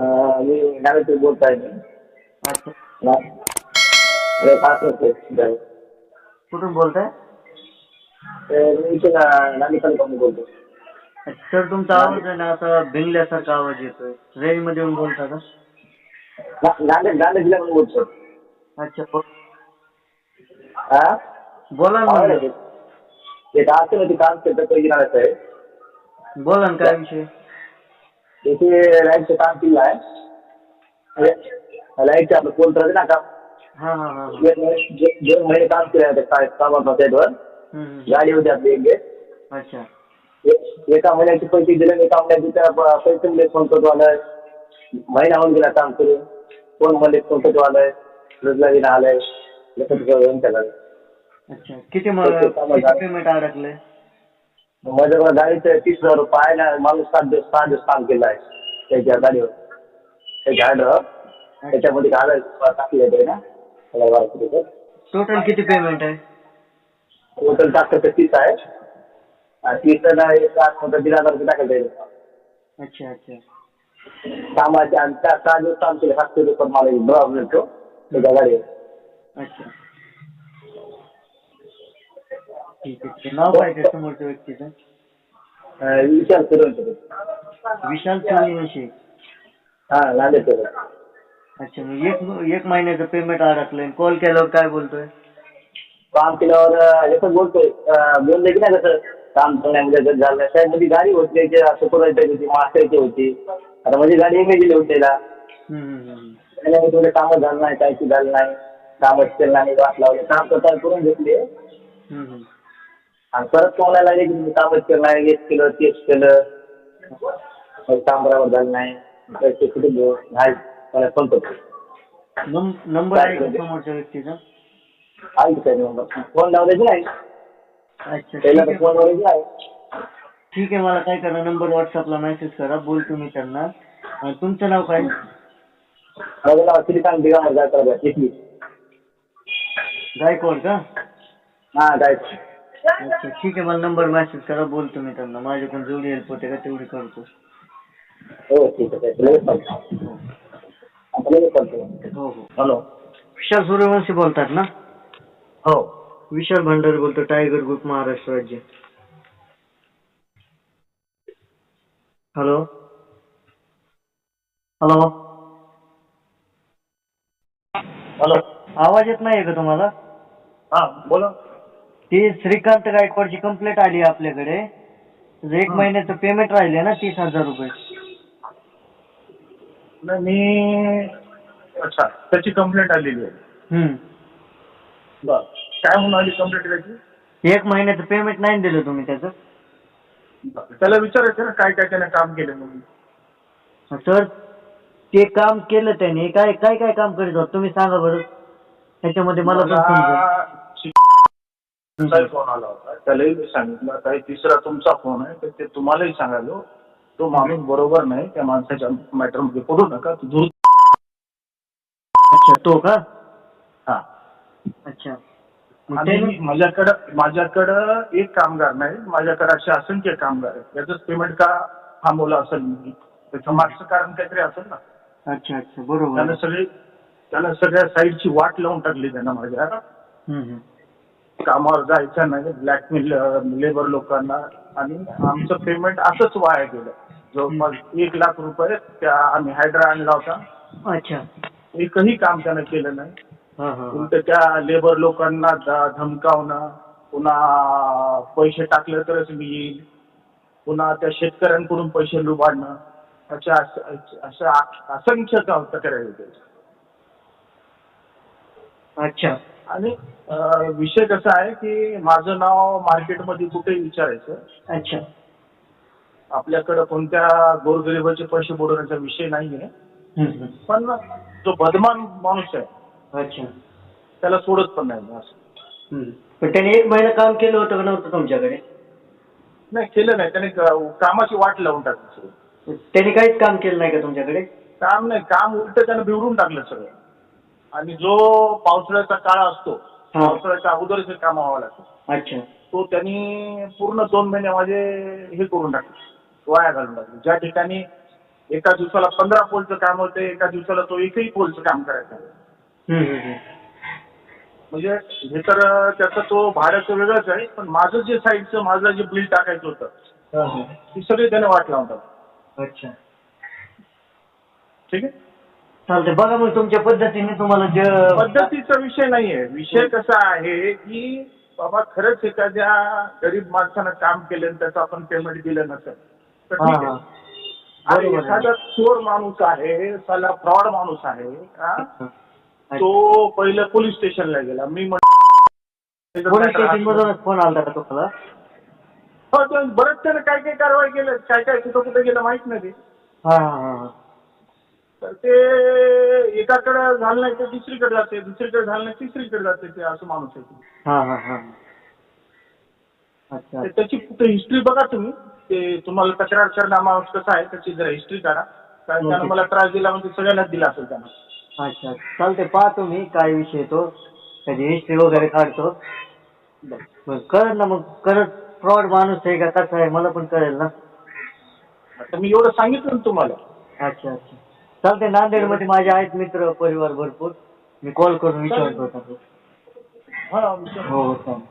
मी बोलत आहे. अच्छा. कुठून बोलताय? इथे बोलतो. सर तुमचा आवाज आहे ना असा भिंगल्यासारखा आवाज येतोय. रेंजमध्ये येऊन बोलता का? ना- नांदेड नांदेड जिल्ह्यातून बोलतो. अच्छा ब- हा? बोला ना काम साहेब बोला ना काय विषय? इथे लाईटचं काम केलं आहे लाईटचं आपलं पोल तर ना काम। हा हा हा हा. दोन महिने दो- दोन महिने काम केलं आहे त्या कामात साईडवर हम्म, हम्म. गाडी होती आपली एक गेट. अच्छा ए- एका महिन्याचे पैसे दिले आणि एका महिन्याचे त्या प- पैसे दिले फोन करतो आलाय महिना होऊन गेला काम करून फोनमध्ये फोन करतो आलाय रोजला विना आलाय लक्षात घेऊन त्याला अच्छा किती मग ओके, चालेल. किती पेमेंट अडकले माझ्याकडे गाडीचं तीस हजार रुपये आहे ना माणूस सात दिवस सहा दिवस काम केलं आहे. त्याच्या गाडीवर. त्याच्या हार्डवर त्याच्यामध्ये आलाय टाकले आहे ना. त्याला रुपये टोटल किती पेमेंट आहे? टोटल टाकतं तीस आहे. आणि तीस ना एक आठ नंतर दीड हजार रुपये टाकायला जाईल अच्छा अच्छा. कामाचे आणि त्या सहा दिवस काम केले सातशे रुपये मला ड्रॉप मिळतो त्याच्या गाडीवर. अच्छा. ठीक आहे. नाव काय त्या समोरच्या व्यक्तीचं? अं, करून शकतो विशाल सूर्यवंशी हा नांदेड करून अच्छा मग एक एक महिन्याचं पेमेंट अडकलंय. कॉल केल्यावर काय बोलतोय? काम केल्यावर अं, एकच बोलतोय. अं, बोलले की नाही कसं काम करण्यामध्ये जर झालं साहेबमध्ये गाडी होती सुपरवायझर होती मास्टरची होती. आता माझी गाडी एम दिली होती त्याला. हम्म, हम्म, हम्म. त्याच्यामुळे थोडे कामं झालं नाही काहीच झालं नाही. कामच केलं नाही वाट लावले. काम स्वतः करून घेतले. हम्म, हम्म. आणि परत कोणाला लागले की तुम्ही कामच केलं नाही हेच केलं तेच केलं. काम बरोबर झालं नाही. पैसे कुठे घेऊ? नाही. मला फोन करतो नंबर आहे का समोरच्या व्यक्तीचा? नंबर? फोन लावल्याची नाही. अच्छा ठीक आहे. फोन लावायची आहे ठीक आहे मला काय करा नंबर व्हॉट्सअपला मेसेज करा. बोलतो मी त्यांना. अं, तुमचं नाव काय? माझं नाव श्रीकांत दिगामर जायचं इथली. गायकवाड का? हा जायचं अच्छा ठीक आहे मला नंबर मेसेज करा बोलतो मी त्यांना. माझ्याकडून जेवढी हेल्प होते का तेवढी करतो. हो ठीक आहे लगेच करतो आता लगेच करतो हो हो. हॅलो विशाल सूर्यवंशी बोलतात ना? हो. विशाल भंडारी बोलतो टायगर ग्रुप महाराष्ट्र राज्य. हॅलो हॅलो हॅलो आवाज येत नाहीये का तुम्हाला? हा बोला. ती श्रीकांत गायकवाडची कंप्लेंट आली आपल्याकडे. तुझं एक महिन्याचं पेमेंट राहिले ना तीस हजार रुपये. नाही मी अच्छा त्याची कंप्लेंट आलेली आहे. हम्म. बर. काय म्हणून आली कंप्लेंट त्याची? एक महिन्याचं पेमेंट नाही दिलं तुम्ही त्याचं? बरं. त्याला विचारायचं ना काय काय त्याने काम केलं म्हणून. सर ते काम केलं त्याने. काय काय काय काम करीत होत? तुम्ही सांगा बरं. त्याच्यामध्ये मला पण समजेल. मला शिकायचा फोन आला होता. त्यालाही मी सांगितलं आता हे तिसरा तुमचा फोन आहे तर ते तुम्हालाही सांगालो तो माणूस बरोबर नाही त्या माणसाच्या मॅटरमध्ये पडू नका तू दूर अच्छा तो का? हा. अच्छा. मग आणि त्याने- माझ्याकडं माझ्याकडं एक कामगार नाही माझ्याकडे असे असंख्य कामगार आहेत. याचंच पेमेंट का थांबवलं असेल मी? त्याचं मागचं कारण काहीतरी असेल ना? अच्छा अच्छा. बरोबर. त्याला सगळी त्याला सगळ्या साईडची वाट लावून टाकली त्यानं माझ्या. हम्म, हम्म. कामावर जायचं नाही ब्लॅकमेल लेबर लोकांना. आणि आमचं पेमेंट असंच वाया गेलं. जवळपास एक लाख रुपये त्या आम्ही हायड्रा आणला होता. अच्छा. एकही काम त्यानं केलं नाही. हा हा हा. उलट त्या लेबर लोकांना ध- धमकावणं पुन्हा पैसे टाकले तरच मी येईल पुन्हा त्या शेतकऱ्यांकडून पैसे लुबाडणं. अशा अशा असंख्य काम करायला होते अच्छा. आणि विषय कसा आहे की माझं नाव मार्केटमध्ये कुठेही विचारायचं? अच्छा. आपल्याकडं कोणत्या गोरगरिबाचे पैसे बुडवण्याचा विषय नाहीये. पण जो बदमान माणूस आहे अच्छा. त्याला सोडत पण नाही असं. पण त्याने एक महिना काम केलं होतं का नव्हतं तुमच्याकडे? नाही केलं नाही. त्याने कामाची वाट लावून टाकली सगळं. त्याने काहीच काम केलं नाही का तुमच्याकडे? काम नाही. काम उलट त्यानं बिघडून टाकलं सगळं. आणि जो पावसाळ्याचा काळ असतो हा. पावसाळ्याच्या अगोदरच हे काम व्हावं लागतं. अच्छा. तो त्यांनी पूर्ण दोन महिने माझे हे करून टाकले वाया घालून टाकले. ज्या ठिकाणी एका दिवसाला पंधरा पोलचं काम होतं एका दिवसाला तो एकही पोलचं काम करायचा हम्म, हम्म, हम्म. म्हणजे हे तर त्याचं तो भाड्याचं वेगळंच आहे पण माझं जे साईडचं माझं जे बिल टाकायचं होतं हा, हा. ती सगळी त्याने वाट लावतात अच्छा. ठीक आहे? चालतंय. बघा मग तुमच्या पद्धतीने तुम्हाला जे पद्धतीचा विषय नाहीये. विषय कसा आहे की बाबा खरंच एखाद्या गरीब माणसानं काम केलं आणि त्याचं आपण पेमेंट दिलं नसेल तर ठीक हा. आहे आणि बरोबर आहे. एखादा चोर माणूस आहे साला फ्रॉड माणूस आहे हा? तो पहिलं पोलीस स्टेशनला गेला. मी पोलीस स्टेशन म्हण मधूनच फोन आला का तुम्हाला? हो ते बरेच त्यानं काय काय कारवाई केलं काय काय कुठं कुठं गेलं माहीत नाही. ते हा हा हा हा. तर ते एकाकडे झालं नाही तर दुसरीकडे जाते. दुसरीकडे झालं नाही तिसरीकडे जाते ते असं माणूस आहे ते. हा हा हा. अच्छा तर त्याची हिस्ट्री बघा तुम्ही. ते तुम्हाला तक्रार करणं माणूस कसा आहे त्याची जरा हिस्ट्री काढा. कारण त्यानं ओके. मला त्रास दिला म्हणजे सगळ्यांनाच दिला असेल त्यानं. अच्छा चालते पाहतो मी काय विषय तो. त्याची हिस्ट्री वगैरे काढतो. मग कळेल ना मग करत फ्रॉड माणूस आहे का कसा आहे मला पण कळेल ना. आता मी एवढं सांगितलं ना तुम्हाला. अच्छा अच्छा. चालते नांदेडमध्ये माझे आहेत मित्र परिवार भरपूर मी कॉल करून विचारतो. हा विचार. हो हो चालेल